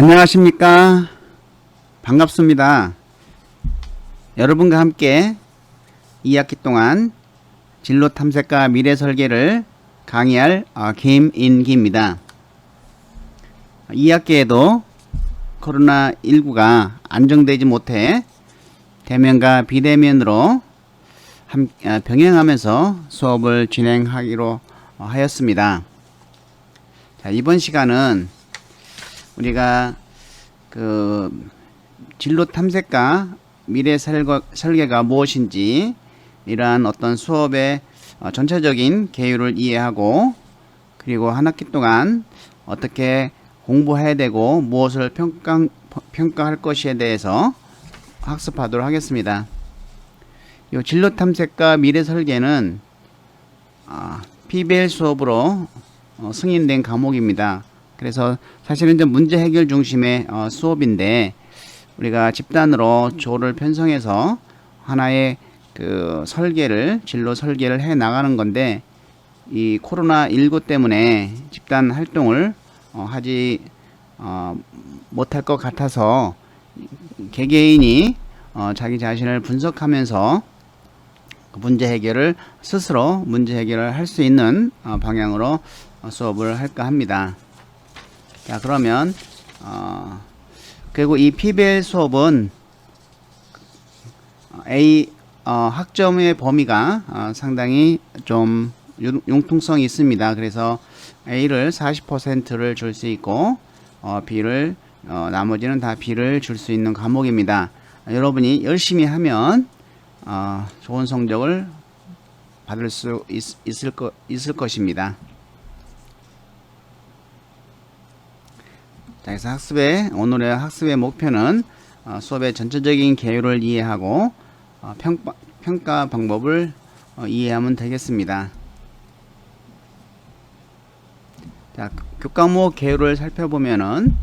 안녕하십니까. 반갑습니다. 여러분과 함께 2학기 동안 진로 탐색과 미래 설계를 강의할 어, 김인기입니다. 2학기에도 코로나19가 안정되지 못해 대면과 비대면으로 함- 어, 병행하면서 수업을 진행하기로 어, 하였습니다. 자, 이번 시간은 우리가 그 진로 탐색과 미래 설계가 무엇인지 이러한 어떤 수업의 어, 전체적인 개요를 이해하고 그리고 한 학기 동안 어떻게 공부해야 되고 무엇을 평가, 평가할 것에 대해서 학습하도록 하겠습니다. 이 진로 탐색과 미래 설계는 아, PBL 수업으로 어, 승인된 과목입니다. 그래서 사실은 이제 문제 해결 중심의 어, 수업인데 우리가 집단으로 조를 편성해서 하나의 그 설계를 진로 설계를 해 나가는 건데 이 코로나 19 때문에 집단 활동을 어, 하지 어, 못할 것 같아서 개개인이 어, 자기 자신을 분석하면서 그 문제 해결을 스스로 문제 해결을 할 수 있는 어, 방향으로 어, 수업을 할까 합니다. 자 그러면 어, 그리고 이 PBL 수업은 A 어, 학점의 범위가 어, 상당히 좀 융- 융통성이 있습니다. 그래서 A를 40%를 줄 수 있고 어, B를 어, 나머지는 다 B를 줄 수 있는 과목입니다. 여러분이 열심히 하면 어, 좋은 성적을 받을 수 있, 거, 있을 것입니다. 그래서 학습의 오늘의 학습의 목표는 어, 수업의 전체적인 개요를 이해하고 어, 평가, 평가 방법을 어, 이해하면 되겠습니다. 자, 교과목 개요를 살펴보면은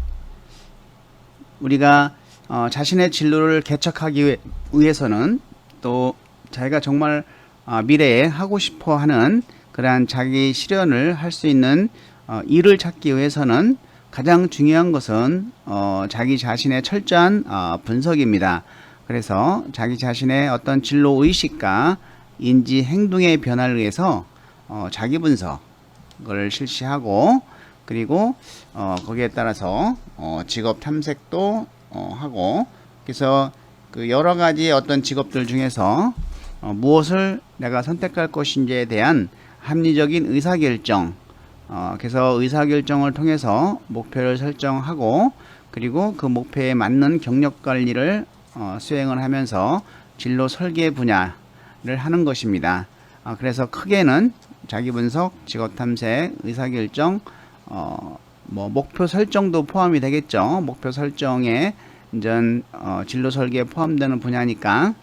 우리가 어, 자신의 진로를 개척하기 위- 위해서는 또 자기가 정말 어, 미래에 하고 싶어 하는 그러한 자기 실현을 할 수 있는 어, 일을 찾기 위해서는 가장 중요한 것은 어, 자기 자신의 철저한 어, 분석입니다. 그래서 자기 자신의 어떤 진로 의식과 인지 행동의 변화를 위해서 어, 자기 분석을 실시하고 그리고 어, 거기에 따라서 어, 직업 탐색도 어, 하고 그래서 그 여러 가지 어떤 직업들 중에서 어, 무엇을 내가 선택할 것인지에 대한 합리적인 의사결정 어, 그래서 의사결정을 통해서 목표를 설정하고 그리고 그 목표에 맞는 경력 관리를 어, 수행을 하면서 진로 설계 분야를 하는 것입니다. 아, 그래서 크게는 자기 분석, 직업 탐색, 의사결정, 어, 뭐 목표 설정도 포함이 되겠죠. 목표 설정에 이제 어, 진로 설계에 포함되는 분야니까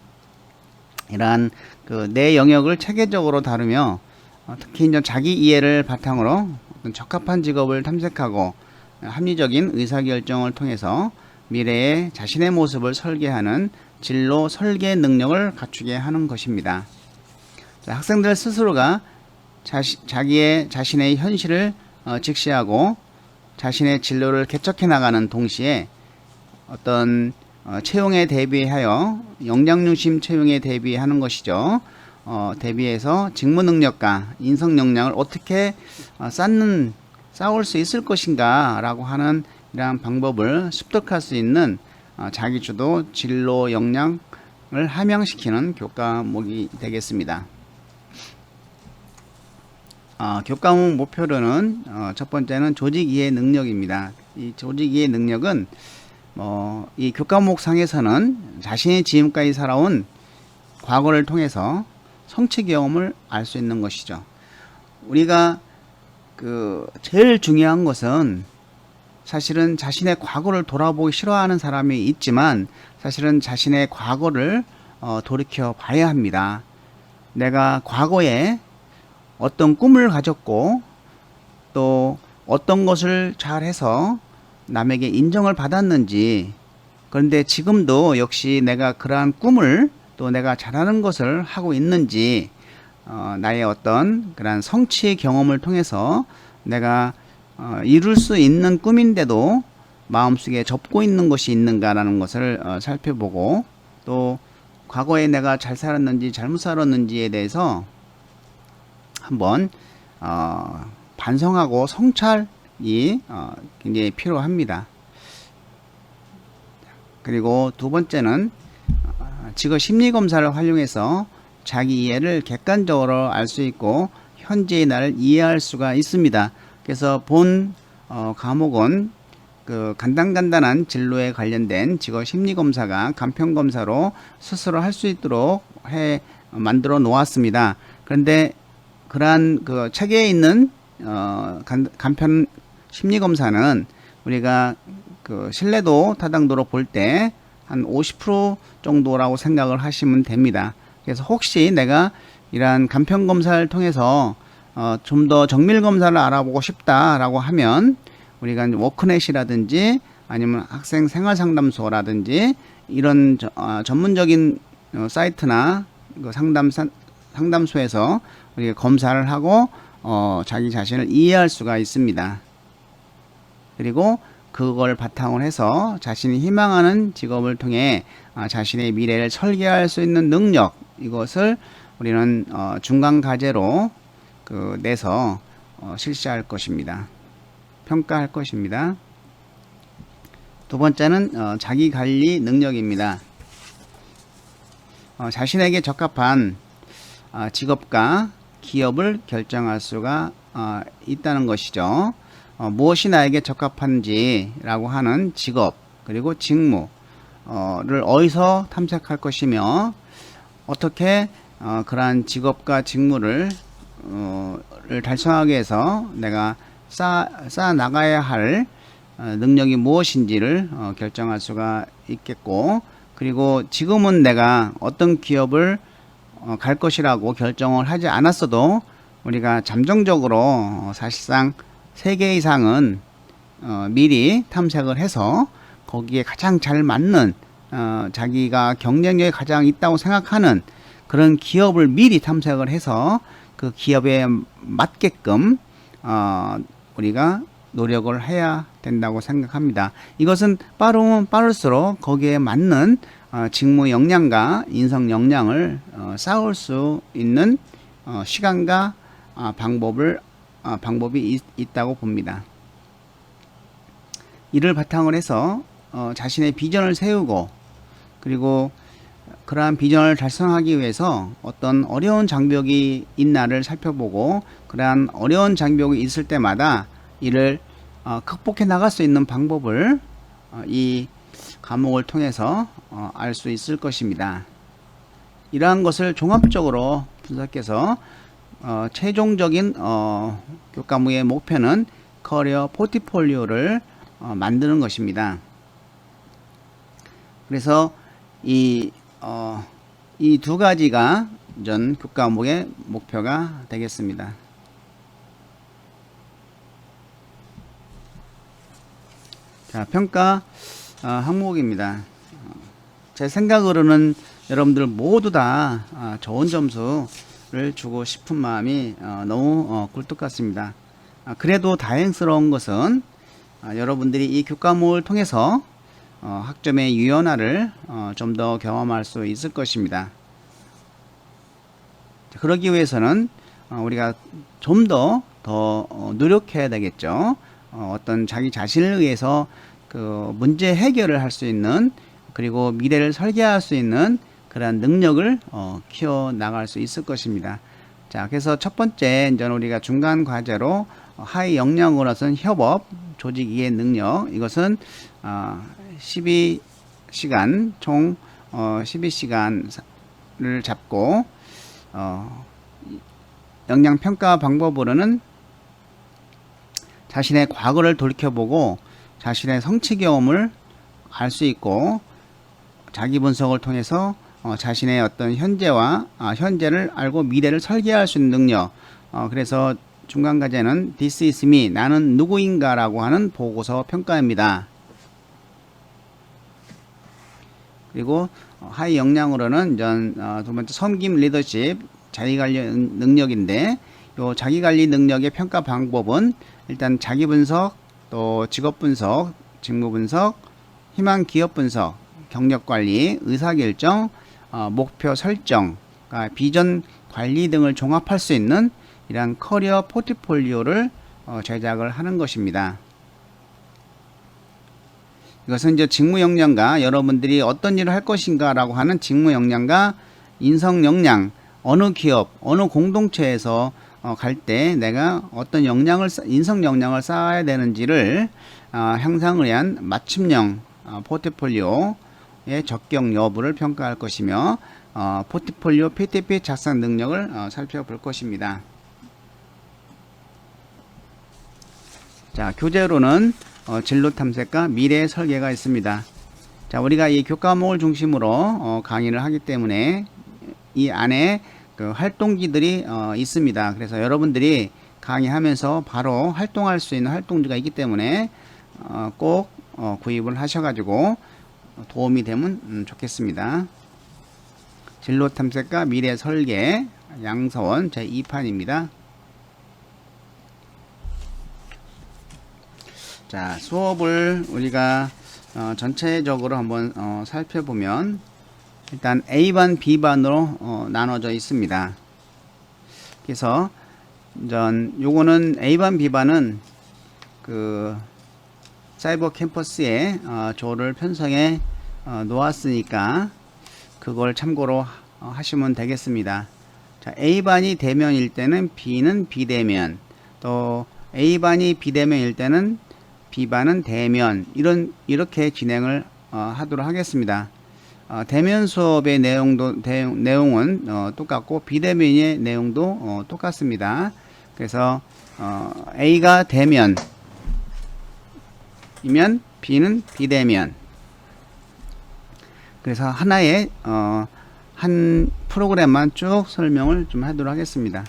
이러한 그 내 영역을 체계적으로 다루며 어, 특히 이제 자기 이해를 바탕으로 어떤 적합한 직업을 탐색하고 합리적인 의사결정을 통해서 미래의 자신의 모습을 설계하는 진로 설계 능력을 갖추게 하는 것입니다. 자, 학생들 스스로가 자시, 자기의 자신의 현실을 어, 직시하고 자신의 진로를 개척해 나가는 동시에 어떤 어, 채용에 대비하여 역량 중심 채용에 대비하는 것이죠. 어, 대비해서 직무 능력과 인성 역량을 어떻게 어, 쌓는 쌓을 수 있을 것인가라고 하는 이러한 방법을 습득할 수 있는 어, 자기주도 진로 역량을 함양시키는 교과목이 되겠습니다. 어, 교과목 목표로는 어, 첫 번째는 조직 이해 능력입니다. 이 조직 이해 능력은 뭐, 이 교과목 상에서는 자신이 지금까지 살아온 과거를 통해서 성취 경험을 알 수 있는 것이죠. 우리가 그 제일 중요한 것은 사실은 자신의 과거를 돌아보기 싫어하는 사람이 있지만 사실은 자신의 과거를 어, 돌이켜 봐야 합니다. 내가 과거에 어떤 꿈을 가졌고 또 어떤 것을 잘해서 남에게 인정을 받았는지 그런데 지금도 역시 내가 그러한 꿈을 또 내가 잘하는 것을 하고 있는지 어, 나의 어떤 그러한 성취 경험을 통해서 내가 어, 이룰 수 있는 꿈인데도 마음속에 접고 있는 것이 있는가라는 것을 어, 살펴보고 또 과거에 내가 잘 살았는지 잘못 살았는지에 대해서 한번 어, 반성하고 성찰이 어, 굉장히 필요합니다. 그리고 두 번째는 어, 직업 심리 검사를 활용해서 자기 이해를 객관적으로 알 수 있고 현재의 나를 이해할 수가 있습니다. 그래서 본 어, 과목은 그 간단간단한 진로에 관련된 직업 심리 검사가 간편 검사로 스스로 할 수 있도록 해 만들어 놓았습니다. 그런데 그러한 그 책에 있는 어, 간, 간편 심리 검사는 우리가 그 신뢰도 타당도로 볼때 한 50% 정도라고 생각을 하시면 됩니다. 그래서 혹시 내가 이러한 간편 검사를 통해서 어, 좀 더 정밀 검사를 알아보고 싶다라고 하면 우리가 워크넷이라든지 아니면 학생 생활 상담소라든지 이런 저, 어, 전문적인 어, 사이트나 그 상담 상담소에서 우리가 검사를 하고 어, 자기 자신을 이해할 수가 있습니다. 그리고 그걸 바탕으로 해서 자신이 희망하는 직업을 통해 아, 자신의 미래를 설계할 수 있는 능력 이것을 우리는 어, 중간 과제로 그 내서 어, 실시할 것입니다. 평가할 것입니다. 두 번째는 어, 자기 관리 능력입니다. 어, 자신에게 적합한 어, 직업과 기업을 결정할 수가 어, 있다는 것이죠. 어, 무엇이 나에게 적합한지라고 하는 직업 그리고 직무를 어디서 탐색할 것이며 어떻게 어, 그러한 직업과 직무를 어, 를 달성하기 위해서 내가 쌓아, 쌓아 나가야 할 어, 능력이 무엇인지를 어, 결정할 수가 있겠고 그리고 지금은 내가 어떤 기업을 어, 갈 것이라고 결정을 하지 않았어도 우리가 잠정적으로 어, 사실상 세 개 이상은 어, 미리 탐색을 해서 거기에 가장 잘 맞는 어, 자기가 경쟁력이 가장 있다고 생각하는 그런 기업을 미리 탐색을 해서 그 기업에 맞게끔 어, 우리가 노력을 해야 된다고 생각합니다. 이것은 빠르면 빠를수록 거기에 맞는 어, 직무 역량과 인성 역량을 어, 쌓을 수 있는 어, 시간과 아, 방법을 아, 방법이 있, 다고 봅니다. 이를 바탕으로 해서 어, 자신의 비전을 세우고 그리고 그러한 비전을 달성하기 위해서 어떤 어려운 장벽이 있나를 살펴보고 그러한 어려운 장벽이 있을 때마다 이를 어, 극복해 나갈 수 있는 방법을 어, 이 과목을 통해서 어, 알수 있을 것입니다. 이러한 것을 종합적으로 분석해서 어, 최종적인 어, 교과목의 목표는 커리어 포트폴리오를 어, 만드는 것입니다. 그래서 이 어, 이 두 가지가 전 교과목의 목표가 되겠습니다. 자, 평가 어, 항목입니다. 제 생각으로는 여러분들 모두 다 어, 좋은 점수 를 주고 싶은 마음이 어, 너무 어, 굴뚝 같습니다. 아, 그래도 다행스러운 것은 아, 여러분들이 이 교과목을 통해서 어, 학점의 유연화를 어, 좀더 경험할 수 있을 것입니다. 그러기 위해서는 어, 우리가 좀 더 더 노력해야 되겠죠. 어, 떤 자기 자신을 위해서 그 문제 해결을 할 수 있는 그리고 미래를 설계할 수 있는 그러한 능력을 어, 키워 나갈 수 있을 것입니다. 자, 그래서 첫 번째 이제 우리가 중간 과제로 하위 역량으로서는 협업, 조직 이해 능력 이것은 어, 12시간 총 어, 12시간을 잡고 어, 역량 평가 방법으로는 자신의 과거를 돌이켜보고 자신의 성취 경험을 알 수 있고 자기 분석을 통해서 어, 자신의 어떤 현재와 아, 현재를 알고 미래를 설계할 수 있는 능력. 어, 그래서 중간 과제는 This is me 나는 누구인가라고 하는 보고서 평가입니다. 그리고 어, 하위 역량으로는 전, 어, 두 번째 섬김 리더십 자기관리 능력인데 요 자기관리 능력의 평가 방법은 일단 자기 분석 또 직업 분석 직무 분석, 희망 기업 분석, 경력 관리, 의사 결정, 어, 목표 설정, 그러니까 비전 관리 등을 종합할 수 있는 이러한 커리어 포트폴리오를 어, 제작을 하는 것입니다. 이것은 이제 직무 역량과 여러분들이 어떤 일을 할 것인가라고 하는 직무 역량과 인성 역량, 어느 기업, 어느 공동체에서 어, 갈 때 내가 어떤 역량을 쌓- 인성 역량을 쌓아야 되는지를 어, 향상을 위한 맞춤형 어, 포트폴리오의 적격 여부를 평가할 것이며 어, 포트폴리오 PTP 작성 능력을 어, 살펴볼 것입니다. 자, 교재로는 어, 진로 탐색과 미래 설계가 있습니다. 자, 우리가 이 교과목을 중심으로 어, 강의를 하기 때문에 이 안에 그 활동기들이 어, 있습니다. 그래서 여러분들이 강의하면서 바로 활동할 수 있는 활동지가 있기 때문에 어, 꼭 어, 구입을 하셔가지고 도움이 되면 음, 좋겠습니다. 진로 탐색과 미래 설계 양서원 제 2판입니다. 자, 수업을 우리가 어, 전체적으로 한번 어, 살펴보면 일단 A반, B반으로 어, 나눠져 있습니다. 그래서 전 요거는 A반, B반은 그 사이버 캠퍼스에 어, 조를 편성해 어, 놓았으니까 그걸 참고로 어, 하시면 되겠습니다. 자, A반이 대면일 때는 B는 비대면, 또 A반이 비대면일 때는 B반은 대면 이런 이렇게 진행을 어, 하도록 하겠습니다. 어, 대면 수업의 내용도 대, 내용은 어, 똑같고 비대면의 내용도 어, 똑같습니다. 그래서 어, A가 대면 이면 B는 비대면. 그래서 하나의 어, 한 프로그램만 쭉 설명을 좀 하도록 하겠습니다.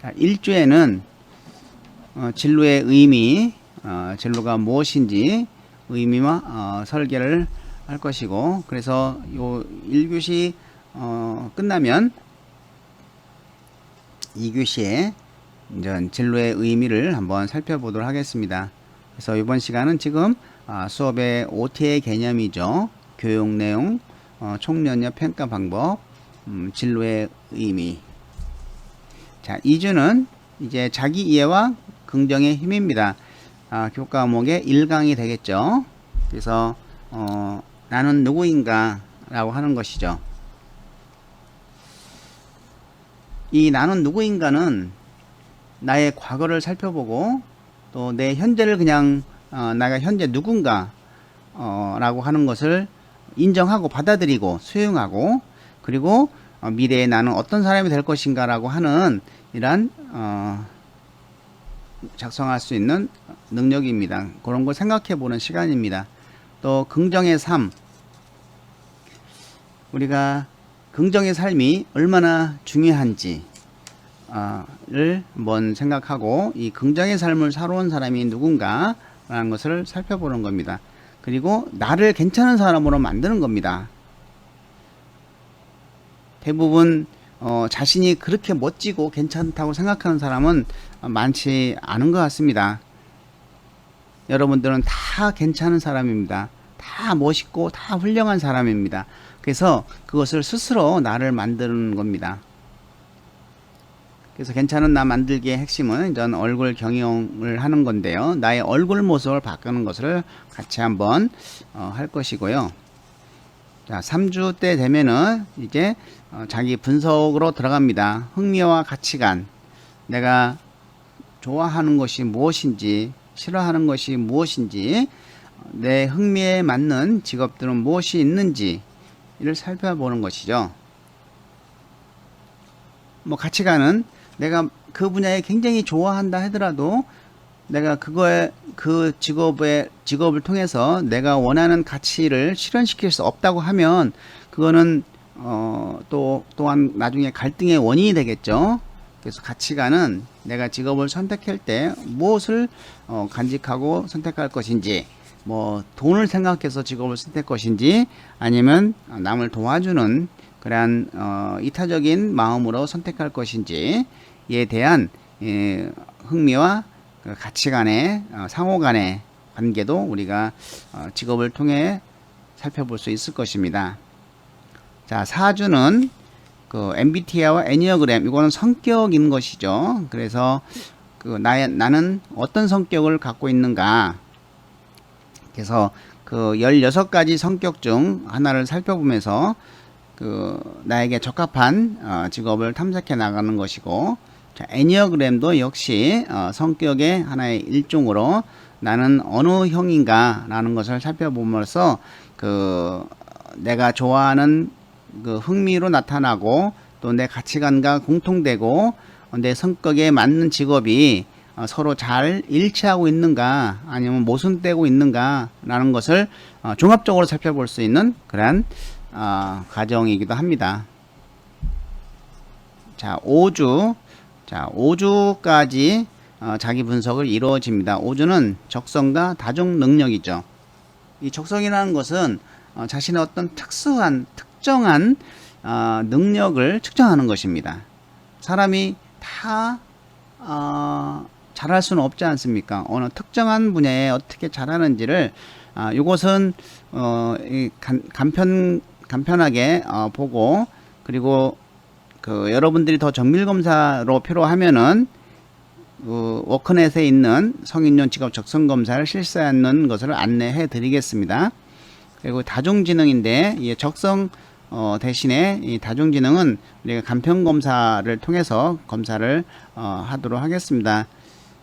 자, 1주에는 어, 진로의 의미, 어, 진로가 무엇인지 의미와 어, 설계를 할 것이고 그래서 요 1교시 어, 끝나면 2교시에 이제 진로의 의미를 한번 살펴보도록 하겠습니다. 그래서 이번 시간은 지금 아, 수업의 OT의 개념이죠. 교육 내용, 어, 총연료 평가 방법, 음, 진로의 의미. 자, 2주는 이제 자기 이해와 긍정의 힘입니다. 아, 교과목의 1강이 되겠죠. 그래서 어, 나는 누구인가 라고 하는 것이죠. 이 나는 누구인가는 나의 과거를 살펴보고 또 내 현재를 그냥 어, 내가 현재 누군가 어, 라고 하는 것을 인정하고 받아들이고 수용하고 그리고 어, 미래에 나는 어떤 사람이 될 것인가 라고 하는 이러한 어, 작성할 수 있는 능력입니다. 그런 걸 생각해 보는 시간입니다. 또 긍정의 삶 우리가 긍정의 삶이 얼마나 중요한지 어, 를 한번 생각하고 이 긍정의 삶을 살아온 사람이 누군가라는 것을 살펴보는 겁니다. 그리고 나를 괜찮은 사람으로 만드는 겁니다. 대부분 어, 자신이 그렇게 멋지고 괜찮다고 생각하는 사람은 많지 않은 것 같습니다. 여러분들은 다 괜찮은 사람입니다. 다 멋있고 다 훌륭한 사람입니다. 그래서 그것을 스스로 나를 만드는 겁니다. 그래서 괜찮은 나 만들기의 핵심은 전 얼굴 경영을 하는 건데요. 나의 얼굴 모습을 바꾸는 것을 같이 한번 어, 할 것이고요. 자, 3주 때 되면은 이제 어, 자기 분석으로 들어갑니다. 흥미와 가치관. 내가 좋아하는 것이 무엇인지, 싫어하는 것이 무엇인지, 내 흥미에 맞는 직업들은 무엇이 있는지, 이를 살펴보는 것이죠. 뭐 가치관은 내가 그 분야에 굉장히 좋아한다 하더라도 내가 그거에 그 직업의 직업을 통해서 내가 원하는 가치를 실현시킬 수 없다고 하면 그거는 어, 또 또한 나중에 갈등의 원인이 되겠죠. 그래서 가치관은 내가 직업을 선택할 때 무엇을 어, 간직하고 선택할 것인지, 뭐 돈을 생각해서 직업을 선택할 것인지, 아니면 남을 도와주는 그러한 어, 이타적인 마음으로 선택할 것인지 에 대한 예, 흥미와 그 가치간의 어, 상호간의 관계도 우리가 어, 직업을 통해 살펴볼 수 있을 것입니다. 자, 4주는 그 MBTI와 애니어그램 이거는 성격인 것이죠. 그래서 그 나의 나는 어떤 성격을 갖고 있는가. 그래서 그 16가지 성격 중 하나를 살펴보면서 그 나에게 적합한 어, 직업을 탐색해 나가는 것이고 자, 애니어그램도 역시 어, 성격의 하나의 일종으로 나는 어느 형인가라는 것을 살펴보면서 그 내가 좋아하는 그 흥미로 나타나고 또 내 가치관과 공통되고 어, 내 성격에 맞는 직업이 어, 서로 잘 일치하고 있는가 아니면 모순되고 있는가라는 것을 어, 종합적으로 살펴볼 수 있는 그러한 어, 과정이기도 합니다. 자, 5주. 자, 5주까지 어, 자기 분석을 이루어집니다. 5주는 적성과 다중 능력이죠. 이 적성이라는 것은 어, 자신의 어떤 특수한 특정한 어, 능력을 측정하는 것입니다. 사람이 다 어, 잘할 수는 없지 않습니까? 어느 특정한 분야에 어떻게 잘하는지를 아, 이것은 어, 이 간, 간편 간편하게 어, 보고 그리고 그 여러분들이 더 정밀 검사로 필요하면은 그 워크넷에 있는 성인용 직업 적성 검사를 실시하는 것을 안내해 드리겠습니다. 그리고 다중지능인데 이 적성 어, 대신에 이 다중지능은 우리가 간편 검사를 통해서 검사를 어, 하도록 하겠습니다.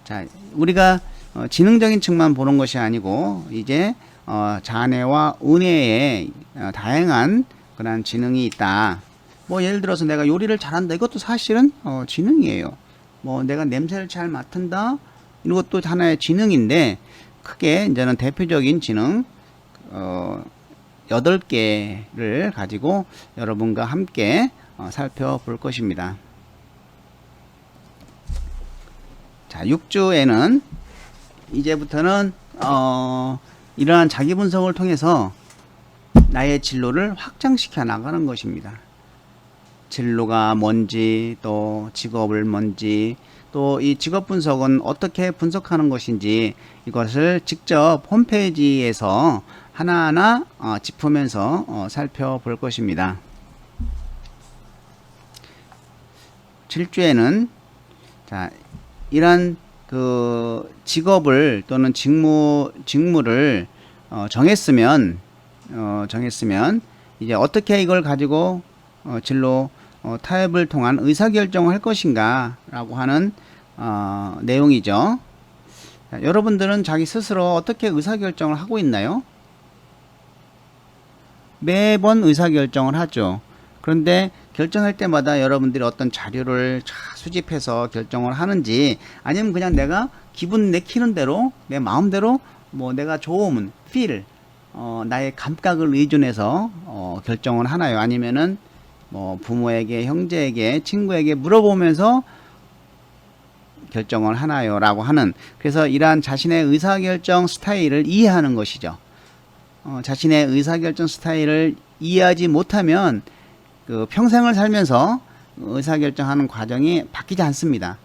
자, 우리가 어, 지능적인 측만 보는 것이 아니고 이제 어, 자뇌와 은혜의 어, 다양한 그런 지능이 있다. 뭐 예를 들어서 내가 요리를 잘한다. 이것도 사실은 어, 지능이에요. 뭐 내가 냄새를 잘 맡은다. 이런 것도 하나의 지능인데 크게 이제는 대표적인 지능 어, 8개를 가지고 여러분과 함께 어, 살펴볼 것입니다. 자, 6주에는 이제부터는 어, 이러한 자기 분석을 통해서 나의 진로를 확장시켜 나가는 것입니다. 진로가 뭔지 또 직업을 뭔지 또 이 직업 분석은 어떻게 분석하는 것인지 이것을 직접 홈페이지에서 하나하나 어, 짚으면서 어, 살펴볼 것입니다. 7주에는 자 이런 그 직업을 또는 직무 직무를 어, 정했으면 어, 정했으면 이제 어떻게 이걸 가지고 어, 진로 어, 타협을 통한 의사 결정을 할 것인가 라고 하는 어, 내용이죠. 자, 여러분들은 자기 스스로 어떻게 의사 결정을 하고 있나요? 매번 의사 결정을 하죠. 그런데 결정할 때마다 여러분들이 어떤 자료를 자 수집해서 결정을 하는지 아니면 그냥 내가 기분 내키는 대로 내 마음대로 뭐 내가 좋으면 feel 어, 나의 감각을 의존해서 어, 결정을 하나요? 아니면은 뭐 부모에게 형제에게 친구에게 물어보면서 결정을 하나요? 라고 하는 그래서 이러한 자신의 의사결정 스타일을 이해하는 것이죠. 어, 자신의 의사결정 스타일을 이해하지 못하면 그 평생을 살면서 의사결정하는 과정이 바뀌지 않습니다.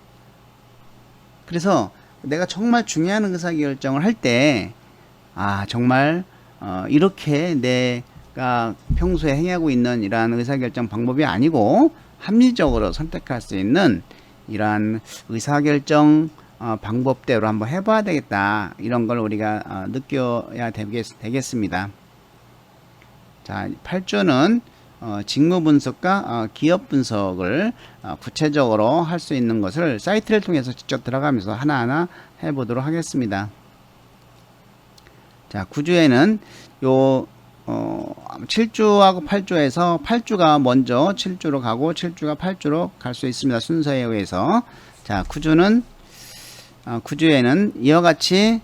그래서 내가 정말 중요한 의사결정을 할 때, 아, 정말, 어, 이렇게 내 가 평소에 행하고 있는 이러한 의사결정 방법이 아니고 합리적으로 선택할 수 있는 이러한 의사결정 어, 방법대로 한번 해봐야 되겠다. 이런 걸 우리가 어, 느껴야 되겠, 되겠습니다. 자, 8조는 어, 직무 분석과 어, 기업 분석을 어, 구체적으로 할 수 있는 것을 사이트를 통해서 직접 들어가면서 하나하나 해보도록 하겠습니다. 자, 9주에는 요 어, 7주하고 8주에서 8주가 먼저 7주로 가고 7주가 8주로 갈 수 있습니다. 순서에 의해서. 자, 9주는 어, 9주에는 이와 같이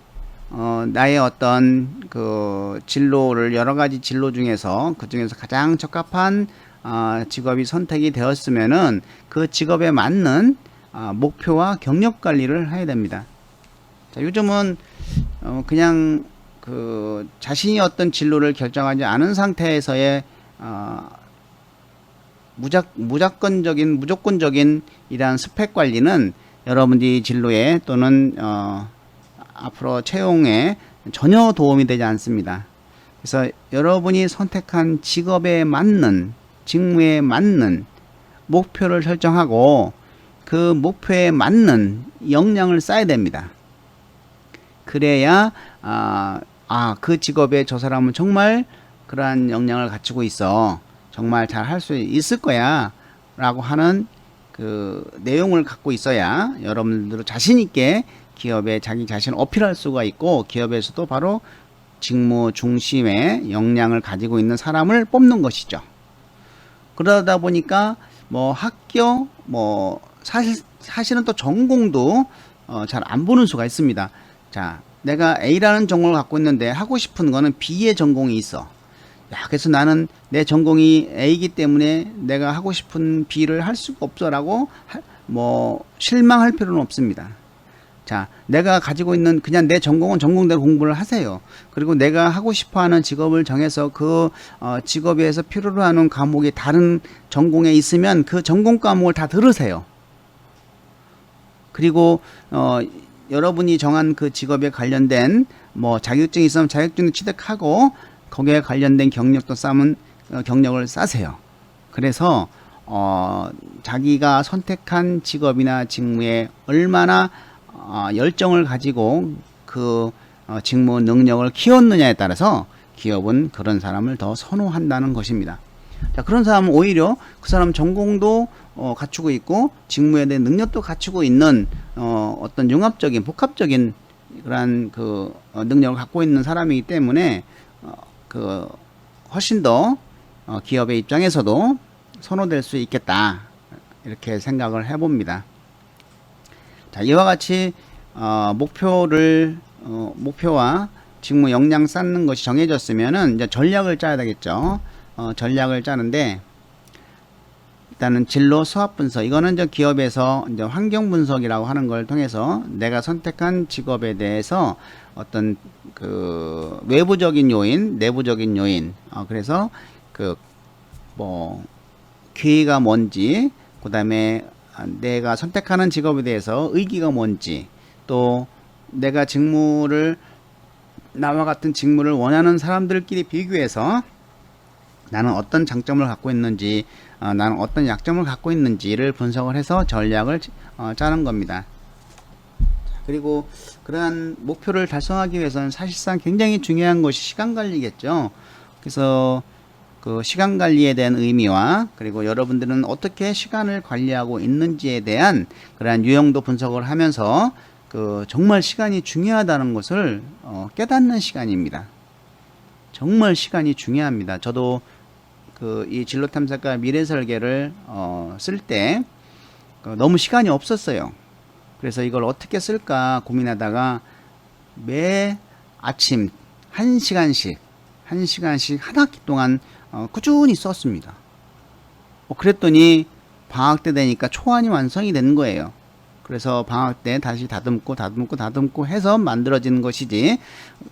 어, 나의 어떤 그 진로를 여러 가지 진로 중에서 그 중에서 가장 적합한 어, 직업이 선택이 되었으면은 그 직업에 맞는 어, 목표와 경력 관리를 해야 됩니다. 자, 요즘은 어, 그냥 그 자신이 어떤 진로를 결정하지 않은 상태에서의 어, 무작 무작건적인 무조건적인 이러한 스펙 관리는 여러분들이 진로에 또는 어, 앞으로 채용에 전혀 도움이 되지 않습니다. 그래서 여러분이 선택한 직업에 맞는 직무에 맞는 목표를 설정하고 그 목표에 맞는 역량을 쌓아야 됩니다. 그래야 아, 아, 그 직업에 저 사람은 정말 그러한 역량을 갖추고 있어. 정말 잘 할 수 있을 거야. 라고 하는 그 내용을 갖고 있어야 여러분들 자신 있게 기업에 자기 자신을 어필할 수가 있고 기업에서도 바로 직무 중심의 역량을 가지고 있는 사람을 뽑는 것이죠. 그러다 보니까 뭐 학교 뭐 사실 사실은 또 전공도 어, 잘 안 보는 수가 있습니다. 자, 내가 A라는 전공을 갖고 있는데 하고 싶은 거는 B의 전공이 있어. 야, 그래서 나는 내 전공이 A이기 때문에 내가 하고 싶은 B를 할 수가 없어라고 하- 뭐 실망할 필요는 없습니다. 자, 내가 가지고 있는 그냥 내 전공은 전공대로 공부를 하세요. 그리고 내가 하고 싶어 하는 직업을 정해서 그 어, 직업에서 필요로 하는 과목이 다른 전공에 있으면 그 전공 과목을 다 들으세요. 그리고 어, 여러분이 정한 그 직업에 관련된 뭐 자격증이 있으면 자격증도 취득하고 거기에 관련된 경력도 쌓으면 어, 경력을 쌓으세요. 그래서 어, 자기가 선택한 직업이나 직무에 얼마나 어, 열정을 가지고 그 어, 직무 능력을 키웠느냐에 따라서 기업은 그런 사람을 더 선호한다는 것입니다. 자, 그런 사람은 오히려 그 사람 전공도 어, 갖추고 있고 직무에 대한 능력도 갖추고 있는 어, 어떤 융합적인 복합적인 그러한 그 어, 능력을 갖고 있는 사람이기 때문에 어, 그 훨씬 더 어, 기업의 입장에서도 선호될 수 있겠다 이렇게 생각을 해봅니다. 자, 이와 같이 어, 목표를 어, 목표와 직무 역량 쌓는 것이 정해졌으면은 이제 전략을 짜야 되겠죠. 어, 전략을 짜는데 일단은 진로 수합 분석. 이거는 이제 기업에서 이제 환경 분석이라고 하는 걸 통해서 내가 선택한 직업에 대해서 어떤 그 외부적인 요인, 내부적인 요인 어, 그래서 그 뭐 기회가 뭔지 그 다음에 아, 내가 선택하는 직업에 대해서 의기가 뭔지 또 내가 직무를 나와 같은 직무를 원하는 사람들끼리 비교해서 나는 어떤 장점을 갖고 있는지, 어, 나는 어떤 약점을 갖고 있는지를 분석을 해서 전략을 어, 짜는 겁니다. 그리고 그러한 목표를 달성하기 위해서는 사실상 굉장히 중요한 것이 시간 관리겠죠. 그래서 그 시간 관리에 대한 의미와 그리고 여러분들은 어떻게 시간을 관리하고 있는지에 대한 그러한 유형도 분석을 하면서 그 정말 시간이 중요하다는 것을 어, 깨닫는 시간입니다. 정말 시간이 중요합니다. 저도 그 이 진로 탐색과 미래 설계를 어, 쓸때 그 너무 시간이 없었어요. 그래서 이걸 어떻게 쓸까 고민하다가 매 아침 한 시간씩 한 시간씩 한 학기 동안 어, 꾸준히 썼습니다. 어, 그랬더니 방학 때 되니까 초안이 완성이 되는 거예요. 그래서 방학 때 다시 다듬고 다듬고 다듬고 해서 만들어지는 것이지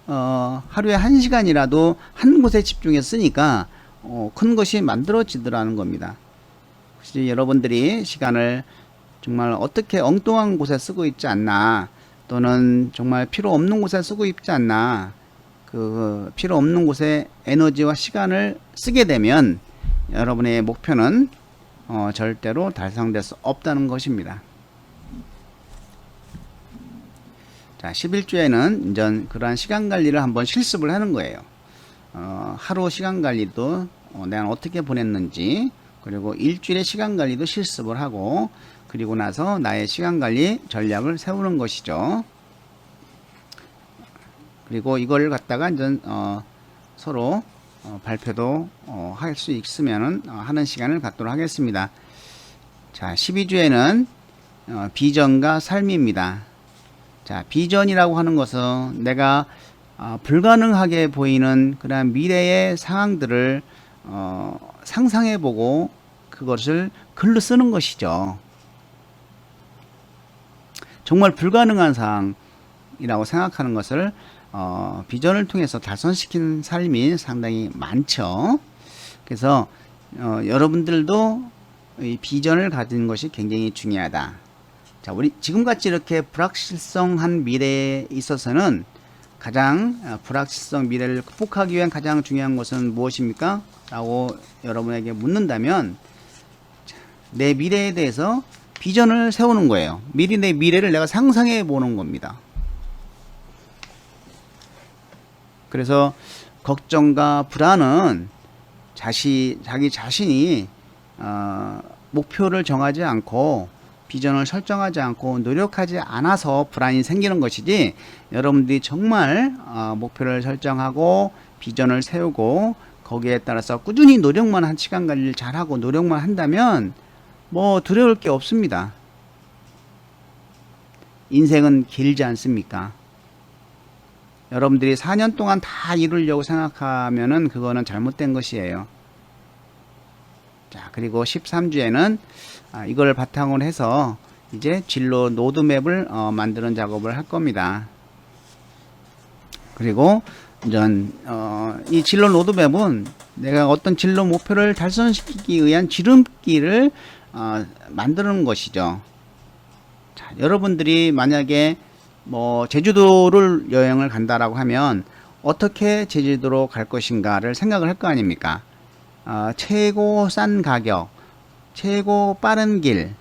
어, 하루에 한 시간이라도 한 곳에 집중해서 쓰니까 어, 큰 것이 만들어지더라는 겁니다. 혹시 여러분들이 시간을 정말 어떻게 엉뚱한 곳에 쓰고 있지 않나 또는 정말 필요 없는 곳에 쓰고 있지 않나 그 필요 없는 곳에 에너지와 시간을 쓰게 되면 여러분의 목표는 어, 절대로 달성될 수 없다는 것입니다. 자, 11주에는 이제 그러한 시간 관리를 한번 실습을 하는 거예요. 어, 하루 시간 관리도 어, 내가 어떻게 보냈는지 그리고 일주일의 시간 관리도 실습을 하고 그리고 나서 나의 시간 관리 전략을 세우는 것이죠. 그리고 이걸 갖다가 이제 어, 서로 어, 발표도 어, 할수 있으면은 어, 하는 시간을 갖도록 하겠습니다. 자, 12주에는 어, 비전과 삶입니다. 자, 비전이라고 하는 것은 내가 어, 불가능하게 보이는 그런 미래의 상황들을 어, 상상해 보고 그것을 글로 쓰는 것이죠. 정말 불가능한 상황이라고 생각하는 것을 어, 비전을 통해서 달성시키는 삶이 상당히 많죠. 그래서 어, 여러분들도 이 비전을 가진 것이 굉장히 중요하다. 자, 우리 지금같이 이렇게 불확실성한 미래에 있어서는 가장 어, 불확실성 미래를 극복하기 위한 가장 중요한 것은 무엇입니까? 라고 여러분에게 묻는다면 자, 내 미래에 대해서 비전을 세우는 거예요. 미리 내 미래를 내가 상상해 보는 겁니다. 그래서 걱정과 불안은 자시, 자기 자신이 어, 목표를 정하지 않고 비전을 설정하지 않고 노력하지 않아서 불안이 생기는 것이지 여러분들이 정말 어, 목표를 설정하고 비전을 세우고 거기에 따라서 꾸준히 노력만 한 시간 관리를 잘하고 노력만 한다면 뭐 두려울 게 없습니다. 인생은 길지 않습니까? 여러분들이 4년 동안 다 이루려고 생각하면은 그거는 잘못된 것이에요. 자, 그리고 13주에는 아, 이걸 바탕으로 해서 이제 진로 로드맵을 어, 만드는 작업을 할 겁니다. 그리고 이전 어, 이 진로 로드맵은 내가 어떤 진로 목표를 달성시키기 위한 지름길을 어, 만드는 것이죠. 자, 여러분들이 만약에 뭐 제주도를 여행을 간다라고 하면 어떻게 제주도로 갈 것인가를 생각을 할 거 아닙니까? 어, 최고 싼 가격, 최고 빠른 길,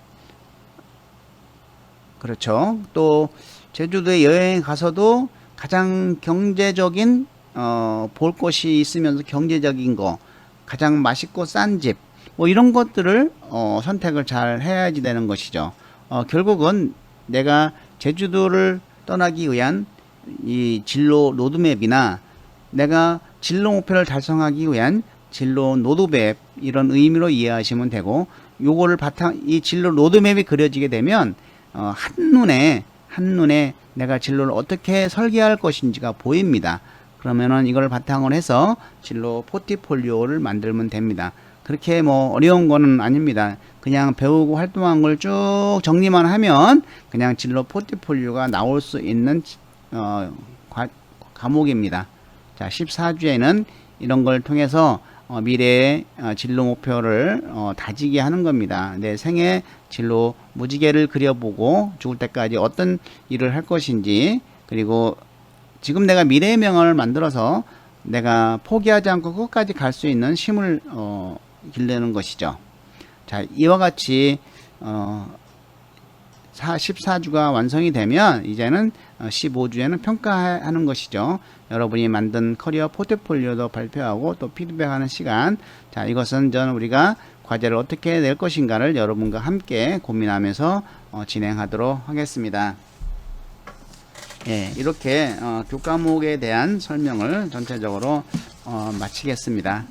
그렇죠. 또 제주도에 여행 가서도 가장 경제적인 어, 볼 곳이 있으면서 경제적인 거, 가장 맛있고 싼 집, 뭐 이런 것들을 어, 선택을 잘 해야지 되는 것이죠. 어, 결국은 내가 제주도를 떠나기 위한 이 진로 로드맵이나 내가 진로 목표를 달성하기 위한 진로 로드맵 이런 의미로 이해하시면 되고 요거를 바탕 이 진로 로드맵이 그려지게 되면 어, 한눈에 한눈에 내가 진로를 어떻게 설계할 것인지가 보입니다. 그러면은 이걸 바탕으로 해서 진로 포트폴리오를 만들면 됩니다. 그렇게 뭐 어려운 거는 아닙니다. 그냥 배우고 활동한 걸 쭉 정리만 하면 그냥 진로 포트폴리오가 나올 수 있는 어, 과, 과목입니다. 자, 14주에는 이런 걸 통해서 어, 미래의 어, 진로 목표를 어, 다지게 하는 겁니다. 내 생애 진로 무지개를 그려보고 죽을 때까지 어떤 일을 할 것인지 그리고 지금 내가 미래의 명언을 만들어서 내가 포기하지 않고 끝까지 갈 수 있는 힘을 어, 길르는 것이죠. 자, 이와 같이 어, 14주가 완성이 되면 이제는 15주에는 평가하는 것이죠. 여러분이 만든 커리어 포트폴리오도 발표하고 또 피드백하는 시간. 자, 이것은 전 우리가 과제를 어떻게 낼 것인가를 여러분과 함께 고민하면서 어, 진행하도록 하겠습니다. 예, 이렇게 어, 교과목에 대한 설명을 전체적으로 어, 마치겠습니다.